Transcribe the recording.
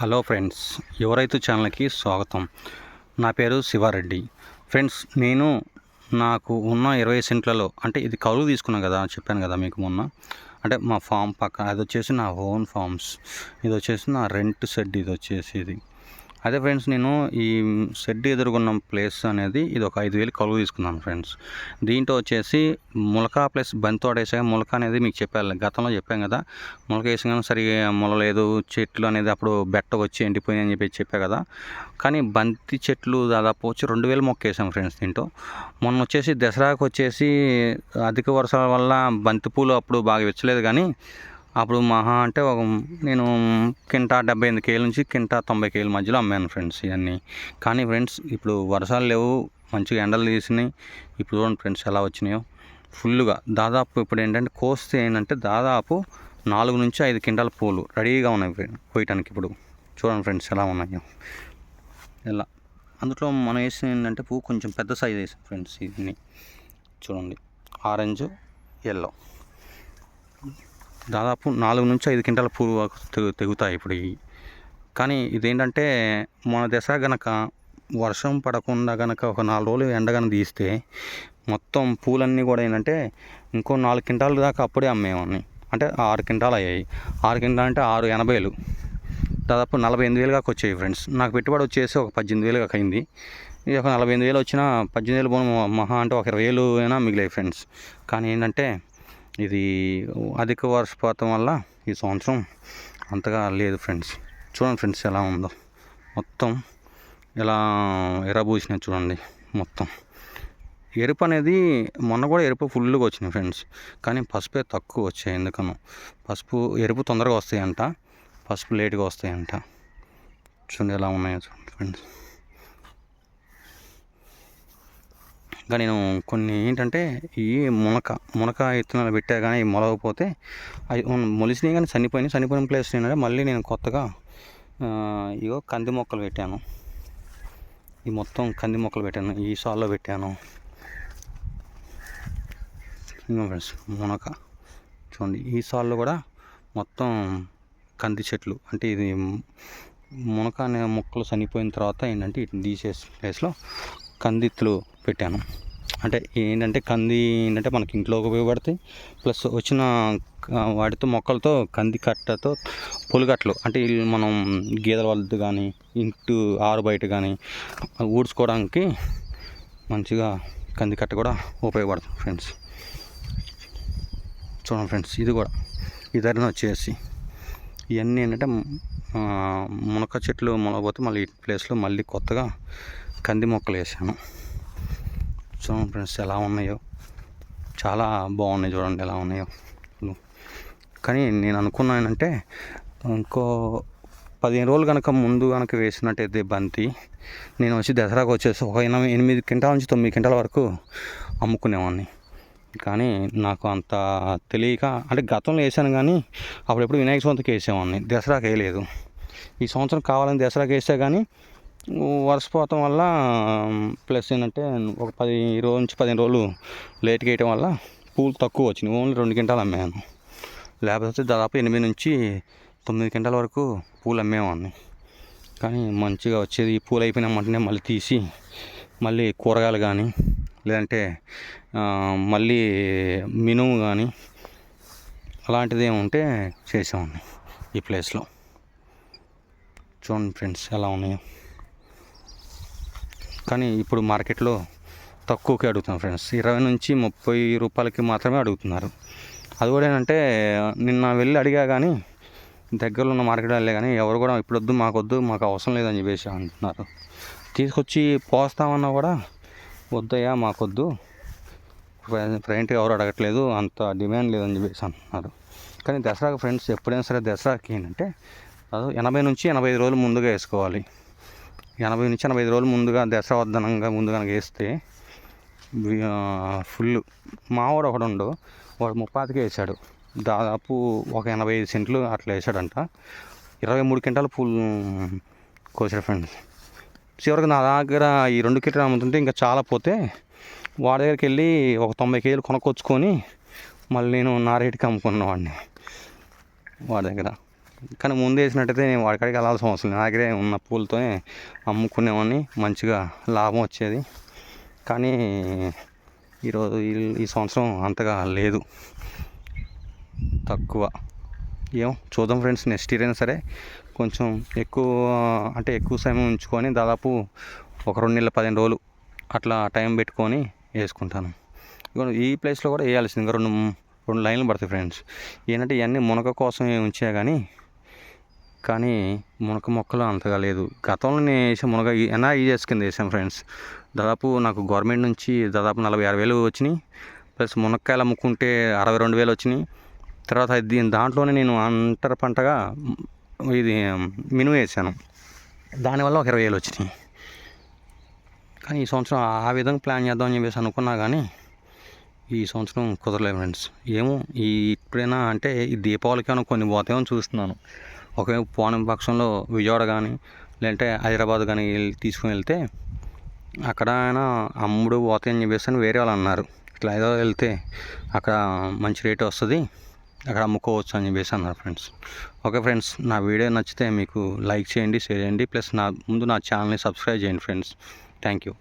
Hello friends యువరైతు ఛానల్కి స్వాగతం? నా పేరు శివారెడ్డి. ఫ్రెండ్స్ నేను నాకు ఉన్న ఇరవై సెంట్లలో అంటే ఇది కౌలు తీసుకున్నాను కదా చెప్పాను కదా మీకు మొన్న అంటే మా ఫామ్ పక్క అది వచ్చేసి నా ఓన్ ఫామ్స్ ఇది వచ్చేసి నా రెంట్ షెడ్ ఇది వచ్చేసి ఇది. అదే ఫ్రెండ్స్ నేను ఈ షెడ్ ఎదుర్కొన్న ప్లేస్ అనేది ఇది ఒక ఐదు వేలు కలుగు తీసుకున్నాను ఫ్రెండ్స్. దీంట్లో వచ్చేసి ములక ప్లస్ బంతి వేసాక ములక అనేది మీకు చెప్పాను గతంలో చెప్పాను కదా. ములక వేసాక సరిగా మొలలేదు చెట్లు అనేది అప్పుడు బెట్ట వచ్చి ఎండిపోయింది అని చెప్పి చెప్పా కదా. కానీ బంతి చెట్లు దాదాపు వచ్చి రెండు వేలు మొక్క వేసాం ఫ్రెండ్స్ దీంట్లో. మొన్న వచ్చేసి దసరాకు వచ్చేసి అధిక వర్షాల వల్ల బంతి పూలు అప్పుడు బాగా వెచ్చలేదు కానీ అప్పుడు మహా అంటే ఒక నేను కింటా డెబ్బై ఎనిమిది కేల నుంచి కింటా తొంభై కేల మధ్యలో అమ్మాను ఫ్రెండ్స్ ఇవన్నీ. కానీ ఫ్రెండ్స్ ఇప్పుడు వర్షాలు లేవు మంచిగా ఎండలు తీసినాయి. ఇప్పుడు చూడండి ఫ్రెండ్స్ ఎలా వచ్చినాయో. ఫుల్గా దాదాపు ఇప్పుడు ఏంటంటే కోస్తే ఏంటంటే దాదాపు నాలుగు నుంచి ఐదు కింటాల పూలు రెడీగా ఉన్నాయి ఫ్రెండ్ కోయటానికి ఇప్పుడు. చూడండి ఫ్రెండ్స్ ఎలా ఉన్నాయో. ఎలా? అందులో మనం వేసిన ఏంటంటే పువ్వు కొంచెం పెద్ద సైజ్ వేసాం ఫ్రెండ్స్ ఇవన్నీ. చూడండి. ఆరెంజ్ ఎల్లో దాదాపు నాలుగు నుంచి ఐదు క్వింటాల పువ్వు తెగుతాయి ఇప్పుడు ఇవి. కానీ ఇదేంటంటే మన దశ గనక వర్షం పడకుండా గనక ఒక నాలుగు రోజులు ఎండగన తీస్తే మొత్తం పూలన్నీ కూడా ఏంటంటే ఇంకో నాలుగు క్వింటాల దాకా అప్పుడే అమ్మేవాడిని అంటే ఆరు క్వింటాలు అయ్యాయి. ఆరు క్వింటాలు అంటే ఆరు ఎనభైలు. దాదాపు నలభై ఎనిమిది వేలు దాకా వచ్చాయి ఫ్రెండ్స్. నాకు పెట్టుబడి వచ్చేసి ఒక పద్దెనిమిది వేలు అయింది. ఇది ఒక నలభై ఎనిమిది వేలు వచ్చిన పద్దెనిమిది వేలు మహా అంటే ఒక ఇరవై వేలు అయినా మిగిలాయి ఫ్రెండ్స్. కానీ ఏంటంటే ఇది అధిక వర్షపాతం వల్ల ఈ సంవత్సరం అంతగా లేదు ఫ్రెండ్స్. చూడండి ఫ్రెండ్స్ ఎలా ఉందో. మొత్తం ఎలా ఎరబూసినాయి చూడండి మొత్తం. ఎరుపు అనేది మొన్న కూడా ఎరుపు ఫుల్గా వచ్చినాయి ఫ్రెండ్స్. కానీ పసుపే తక్కువ వచ్చాయి ఎందుకనో. పసుపు ఎరుపు తొందరగా వస్తాయంట. పసుపు లేట్గా వస్తాయంట. చూడండి ఎలా ఉన్నాయో చూడండి ఫ్రెండ్స్. ఇంకా నేను కొన్ని ఏంటంటే ఈ మునక మునక విత్తనాలు పెట్టా కానీ మొలవకపోతే అవి మొలిసినాయి కానీ చనిపోయినాయి. చనిపోయిన ప్లేస్ ఏంటంటే మళ్ళీ నేను కొత్తగా ఇగో కంది మొక్కలు పెట్టాను. ఈ మొత్తం కంది మొక్కలు పెట్టాను. ఈ సాల్లో పెట్టాను. ఫ్రెండ్స్ మునక. చూడండి ఈ సాల్లో కూడా మొత్తం కంది చెట్లు. అంటే ఇది మునక అనే మొక్కలు చనిపోయిన తర్వాత ఏంటంటే వీటిని తీసే ప్లేస్లో కందిత్తులు పెట్టాను. అంటే ఏంటంటే కంది ఏంటంటే మనకి ఇంట్లో ఉపయోగపడతాయి. ప్లస్ వచ్చిన వాటితో మొక్కలతో కంది కట్టతో పులిగట్లు అంటే మనం గేదెల వాళ్ళది కానీ ఇంటి ఆరు బయట కానీ ఊడ్చుకోవడానికి మంచిగా కంది కట్ట కూడా ఉపయోగపడుతుంది ఫ్రెండ్స్. చూడండి ఫ్రెండ్స్ ఇది కూడా ఇదరిన వచ్చేసి ఇవన్నీ ఏంటంటే మునక చెట్లు మొలకపోతే మళ్ళీ ఈ ప్లేస్లో మళ్ళీ కొత్తగా కంది మొక్కలు వేసాను చూడండి ఫ్రెండ్స్ ఎలా ఉన్నాయో. చాలా బాగున్నాయి చూడండి ఎలా ఉన్నాయో. కానీ నేను అనుకున్నానంటే ఇంకో పదిహేను రోజులు కనుక ముందు కనుక వేసినట్టయితే బంతి నేను వచ్చి దసరాకు వచ్చేసి ఒక ఎనభై ఎనిమిది క్వింటాల నుంచి తొమ్మిది క్వింటాల వరకు అమ్ముకునేవాడిని కానీ నాకు అంత తెలియక అంటే గతంలో వేసాను కానీ అప్పుడెప్పుడు వినాయక చవితికి వేసేవాడిని దసరాకు వేయలేదు. ఈ సంవత్సరం కావాలని దసరాకి వేస్తే కానీ వర్షపోతం వల్ల ప్లస్ ఏంటంటే ఒక పది రోజు నుంచి పదిహేను రోజులు లేట్గా వేయటం వల్ల పూలు తక్కువ వచ్చినాయి. ఓన్లీ రెండు క్వింటాలు అమ్మాను. లేకపోతే దాదాపు ఎనిమిది నుంచి తొమ్మిది క్వింటాల వరకు పూలు అమ్మేవాడిని కానీ మంచిగా వచ్చేది ఈ పూలు అయిపోయిన వెంటనే మళ్ళీ తీసి మళ్ళీ కూరగాయలు కానీ లేదంటే మళ్ళీ మినుము కానీ అలాంటిది ఏముంటే చేసేవాడిని ఈ ప్లేస్లో. చూడండి ఫ్రెండ్స్ ఎలా ఉన్నాయో. కానీ ఇప్పుడు మార్కెట్లో తక్కువకి అడుగుతున్నాం ఫ్రెండ్స్. ఇరవై నుంచి ముప్పై రూపాయలకి మాత్రమే అడుగుతున్నారు. అది కూడా ఏంటంటే నిన్న వెళ్ళి అడిగా కానీ దగ్గరలో ఉన్న మార్కెట్ వెళ్ళే కానీ ఎవరు కూడా ఇప్పుడొద్దు మాకొద్దు మాకు అవసరం లేదని చెప్పేసి అంటున్నారు. తీసుకొచ్చి పోస్తామన్నా కూడా వద్దయ్యా మాకొద్దు ఫ్రెంట్ ఎవరు అడగట్లేదు అంత డిమాండ్ లేదని చెప్పేసి అంటున్నారు. కానీ దసరాకి ఫ్రెండ్స్ ఎప్పుడైనా సరే దసరాకి ఏంటంటే అది ఎనభై నుంచి ఎనభై ఐదు రోజులు ముందుగా వేసుకోవాలి. ఎనభై నుంచి ఎనభై ఐదు రోజులు ముందుగా దశవర్ధనంగా ముందు ముందుగా వేస్తే ఫుల్ మావాడు ఒకడు ఉండు వాడు ముప్పాతికి వేసాడు దాదాపు ఒక ఎనభై ఐదు సెంట్లు అట్లా వేసాడంట ఇరవై మూడు క్వింటాలు పూలు కోసాడు ఫ్రెండ్స్. చివరికి నా దగ్గర ఈ రెండు కిట్లు అమ్ముతుంటే ఇంకా చాలా పోతే వాడి దగ్గరికి వెళ్ళి ఒక తొంభై కేజీలు కొనుక్కొచ్చుకొని మళ్ళీ నేను నా రేటుకి అమ్ముకున్న వాడిని. వాడి దగ్గర. కానీ ముందు వేసినట్టయితే నేను వాడికాడికి వెళ్ళాల్సిన అవసరం నా దగ్గరే ఉన్న పూలతోనే అమ్ముకునేవాడిని. మంచిగా లాభం వచ్చేది. కానీ ఈరోజు ఈ- సంవత్సరం అంతగా లేదు. తక్కువ. ఏం చూద్దాం ఫ్రెండ్స్ నెక్స్ట్ ఇయర్ అయినా సరే కొంచెం ఎక్కువ అంటే ఎక్కువ సమయం ఉంచుకొని దాదాపు ఒక రెండు నెలల పదిహేను రోజులు అట్లా టైం పెట్టుకొని వేసుకుంటాను. ఈ ప్లేస్లో కూడా వేయాల్సింది. ఇంకా రెండు రెండు లైన్లు పడతాయి ఫ్రెండ్స్. ఏంటంటే ఇవన్నీ మునక కోసం ఉంచా కానీ కానీ మునక మొక్కలు అంతగా లేదు. గతంలో నేను వేసే మునగ ఎనా ఈ కింద వేసాను ఫ్రెండ్స్. దాదాపు నాకు గవర్నమెంట్ నుంచి దాదాపు నలభై ఆరు వేలు వచ్చినాయి. ప్లస్ మునక్కాయలు అమ్ముకుంటే అరవై రెండు వేలు వచ్చినాయి. తర్వాత దీని దాంట్లోనే నేను అంటర పంటగా ఇది మినుము వేసాను. దానివల్ల ఒక ఇరవై వేలు వచ్చినాయి. కానీ ఈ సంవత్సరం ఆ విధంగా ప్లాన్ చేద్దామని చెప్పేసి అనుకున్నా కానీ ఈ సంవత్సరం కుదరలేదు ఫ్రెండ్స్. ఏమో ఈ ఇప్పుడైనా అంటే ఈ దీపావళికి అయినా కొన్ని పోతాయని చూస్తున్నాను. ఒకవేళ పోని పక్షంలో విజయవాడ కానీ లేదంటే హైదరాబాద్ కానీ తీసుకుని వెళ్తే అక్కడ అయినా అమ్ముడు పోతాయని చెప్పేసి అని వేరే వాళ్ళు అన్నారు. ఇట్లా ఏదో వెళ్తే అక్కడ మంచి రేట్ వస్తుంది అక్కడ అమ్ముకోవచ్చు అని చెప్పేసి అన్నారు ఫ్రెండ్స్. ఓకే ఫ్రెండ్స్ నా వీడియో నచ్చితే మీకు లైక్ చేయండి షేర్ చేయండి ప్లస్ నా ముందు నా ఛానల్ని సబ్స్క్రైబ్ చేయండి ఫ్రెండ్స్. Thank you.